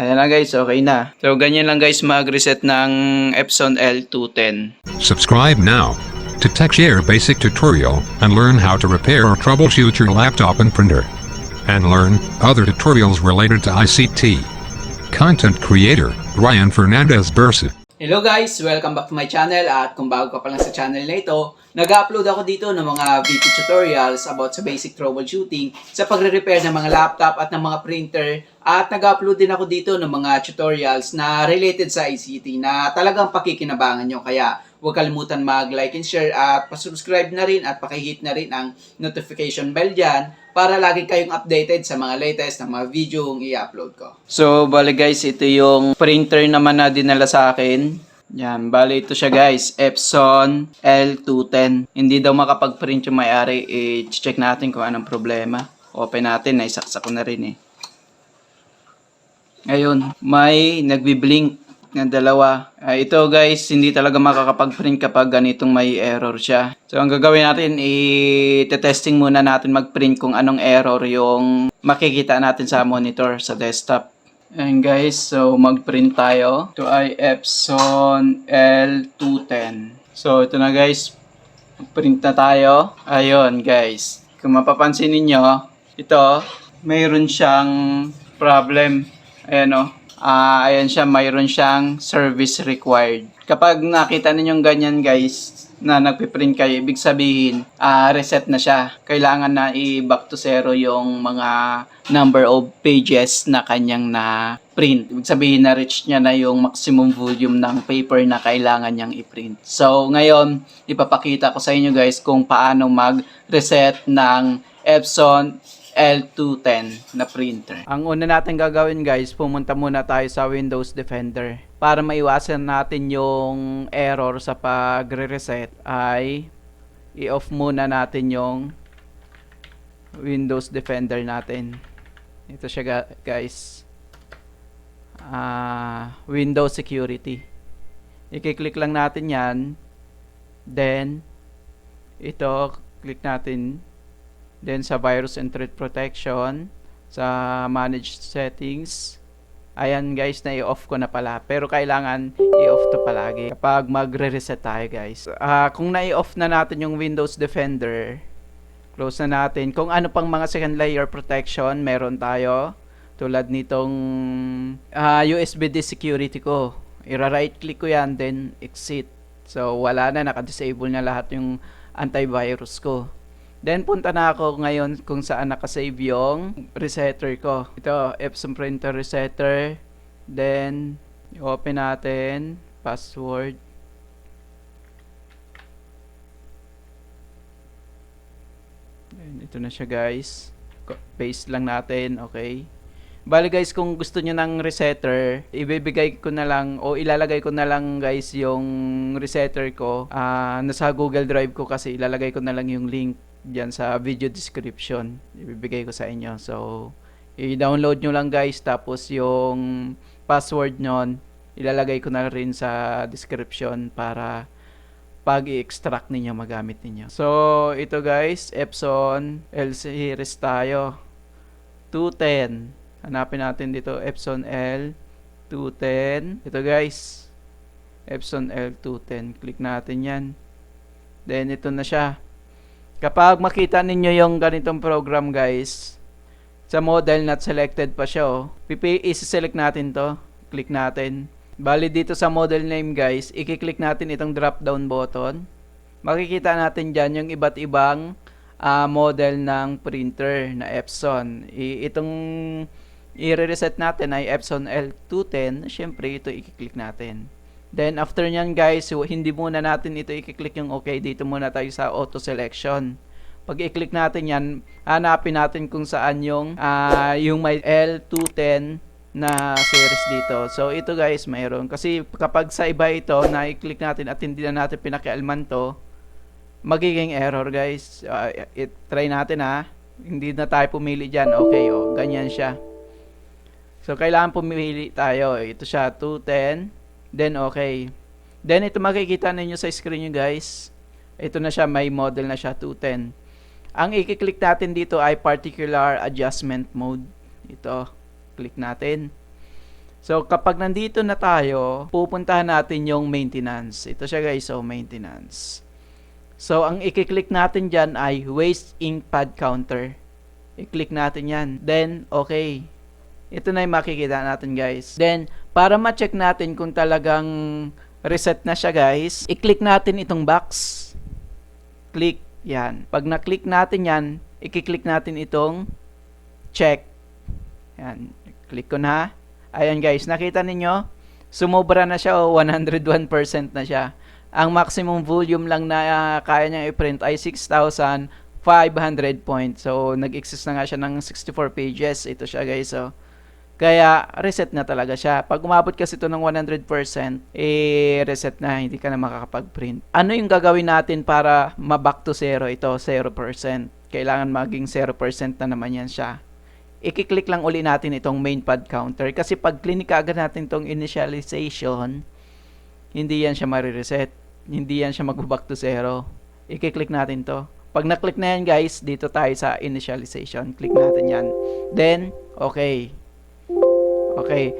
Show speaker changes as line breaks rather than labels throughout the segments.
Ayan na guys, okay na. So, ganyan lang guys mag-reset ng Epson L210.
Subscribe now to TechShare Basic Tutorial and learn how to repair or troubleshoot your laptop and printer. And learn other tutorials related to ICT. Content creator Ryan Fernandez Bursa.
Hello guys! Welcome back to my channel at kung bago ka pa lang sa channel na ito, nag-upload ako dito ng mga video tutorials about sa basic troubleshooting sa pagre-repair ng mga laptop at ng mga printer at nag-upload din ako dito ng mga tutorials na related sa ICT na talagang pakikinabangan nyo. Kaya huwag kalimutan mag-like and share at pasubscribe na rin at pakihit na rin ang notification bell dyan para lagi kayong updated sa mga latest na mga video yung i-upload ko. So, bali guys, ito yung printer naman na dinala sa akin. Yan, bali ito siya guys, Epson L210. Hindi daw makapag-print yung may-ari, i-check natin kung anong problema. Open natin, naisaksak ko na rin eh. Ngayon, may nagbi-blink na dalawa. Ah, ito guys, hindi talaga makakapag-print kapag ganitong may error siya. So ang gagawin natin, i-testing muna natin mag-print kung anong error yung makikita natin sa monitor sa desktop. And guys, so mag-print tayo. Ito ay Epson L210. So ito na guys, print na tayo. Ayun guys, kung mapapansin ninyo, ito, mayroon siyang problem. Ayan o. Ah, ayan siya, mayroon siyang service required. Kapag nakita ninyong ganyan guys, na nagpiprint kayo, ibig sabihin, ah, reset na siya. Kailangan na i-back to zero yung mga number of pages na kanyang na print. Ibig sabihin na reach niya na yung maximum volume ng paper na kailangan niyang i-print. So, ngayon, ipapakita ko sa inyo guys kung paano mag-reset ng Epson L210 na printer. Ang una natin gagawin guys, pumunta muna tayo sa Windows Defender. Para maiwasan natin yung error sa pagre-reset ay i-off muna natin yung Windows Defender natin. Ito siya guys. Ah, Windows Security. I-click lang natin 'yan. Then ito, click natin Then sa virus and threat protection, sa manage settings, ayan guys, na i-off ko na pala. Pero kailangan i-off to palagi kapag magre-reset tayo guys. Ah, kung na-i-off na natin yung Windows Defender, close na natin. Kung ano pang mga second layer protection, meron tayo. Tulad nitong ah, USB disk security ko. Ira-right click ko yan, then exit. So, wala na, naka-disable na lahat yung antivirus ko. Then punta na ako ngayon kung saan nakasave yung resetter ko. Ito, Epson printer resetter. Then open natin password. Then ito na siya guys. Paste lang natin, okay? Bali guys, kung gusto niyo ng resetter, ibibigay ko na lang o ilalagay ko na lang guys yung resetter ko. Ah, nasa Google Drive ko kasi ilalagay ko na lang yung link diyan sa video description. Ibibigay ko sa inyo. So, i-download nyo lang guys tapos yung password nyon ilalagay ko na rin sa description para pag i-extract ninyo magamit ninyo. So, ito guys, Epson L series tayo. 210. Hanapin natin dito Epson L 210. Ito guys. Epson L210. Click natin 'yan. Then ito na siya. Kapag makita ninyo yung ganitong program guys, sa model not selected pa siya oh. Pipi isi-select natin 'to. Click natin. Bali dito sa model name guys, i-click natin itong drop down button. Makikita natin diyan yung iba't ibang ah, model ng printer na Epson. I- itong i-reset natin ay Epson L210. Siyempre, ito i-click natin. Then, after nyan guys, hindi muna natin ito i-click yung okay. Dito muna tayo sa auto selection. Pag i-click natin yan, hanapin natin kung saan yung, ah, yung may L210 na series dito. So, ito guys, mayroon. Kasi kapag sa iba ito, na i-click natin at hindi na natin pinakialman to, magiging error guys. Uh, it, try natin ha. Hindi na tayo pumili dyan. Okay, oh, ganyan siya. So, kailangan pumili tayo. Ito siya, 210. Then, okay. Then, ito makikita ninyo sa screen nyo guys. Ito na siya, may model na siya, 210. Ang i-click natin dito ay particular adjustment mode. Ito, click natin. So, kapag nandito na tayo, pupuntahan natin yung maintenance. Ito siya guys, so maintenance. So, ang i-click natin dyan ay waste ink pad counter. I-click natin yan. Then, okay. Ito na yung makikita natin guys. Then, para ma-check natin kung talagang reset na siya guys, i-click natin itong box. Click. Yan. Pag na-click natin yan, i-click natin itong check. Yan. Click ko na. Ayan guys, nakita ninyo? Sumobra na siya o 101% na siya. Ang maximum volume lang na ah, kaya niyang i-print ay 6,500 points. So, nag-exist na nga siya ng 64 pages. Ito siya guys. So, kaya reset na talaga siya. Pag umabot kasi ito ng 100%, eh reset na, hindi ka na makakapag-print. Ano yung gagawin natin para ma-back to zero ito? 0%. Kailangan maging 0% na naman yan siya. I-click lang uli natin itong main pad counter kasi pag clinic agad natin itong initialization, hindi yan siya marireset. Hindi yan siya mag-back to zero. I-click natin to. Pag na-click na yan guys, dito tayo sa initialization. Click natin yan. Then, okay. Okay.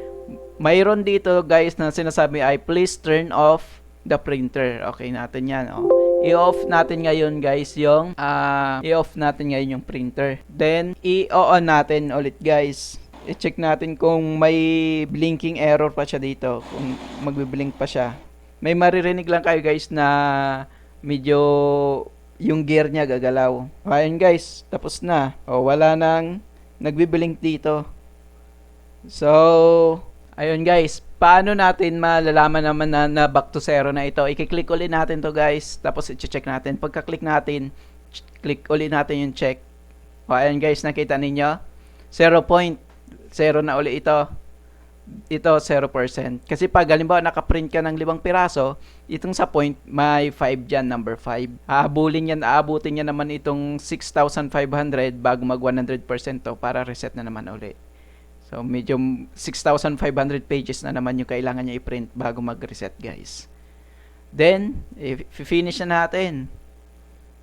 Mayroon dito guys na sinasabi ay please turn off the printer. Okay natin yan. Oh. I-off natin ngayon guys yung ah, i-off natin ngayon yung printer. Then i-on natin ulit guys. I-check natin kung may blinking error pa siya dito. Kung magbi-blink pa siya. May maririnig lang kayo guys na medyo yung gear niya gagalaw. Ayun guys, tapos na. O wala nang nagbi-blink dito. So, ayun guys, paano natin malalaman naman na, na back to zero na ito? I-click ulit natin to guys, tapos i-check natin. Pagka-click natin, click ulit natin yung check. O, ayun guys, nakita ninyo? 0.0 na uli ito. Ito, 0%. Kasi pag halimbawa nakaprint ka ng limang piraso, itong sa point, may 5 dyan, number 5. Aabulin yan, aabutin niya naman itong 6,500 bago mag 100% to para reset na naman uli. So, medyo 6,500 pages na naman yung kailangan niya i-print bago mag-reset, guys. Then, i-finish na natin.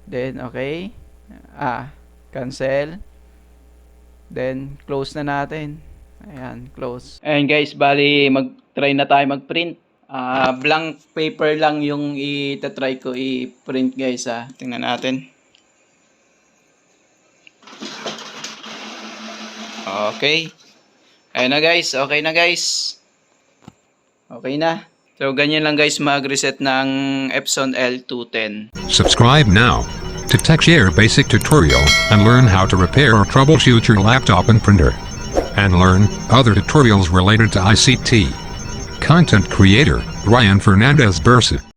Then, okay. Ah, cancel. Then, close na natin. Ayan, close. Ayan guys, bali mag-try na tayo mag-print. Ah, blank paper lang yung i-try ko i-print guys ah. Tingnan natin. Okay. Ayun na guys, okay na guys. Okay na. So ganyan lang guys mag-reset ng Epson L210.
Subscribe now to TechShare Basic Tutorial and learn how to repair or troubleshoot your laptop and printer. And learn other tutorials related to ICT. Content creator Ryan Fernandez Bursa.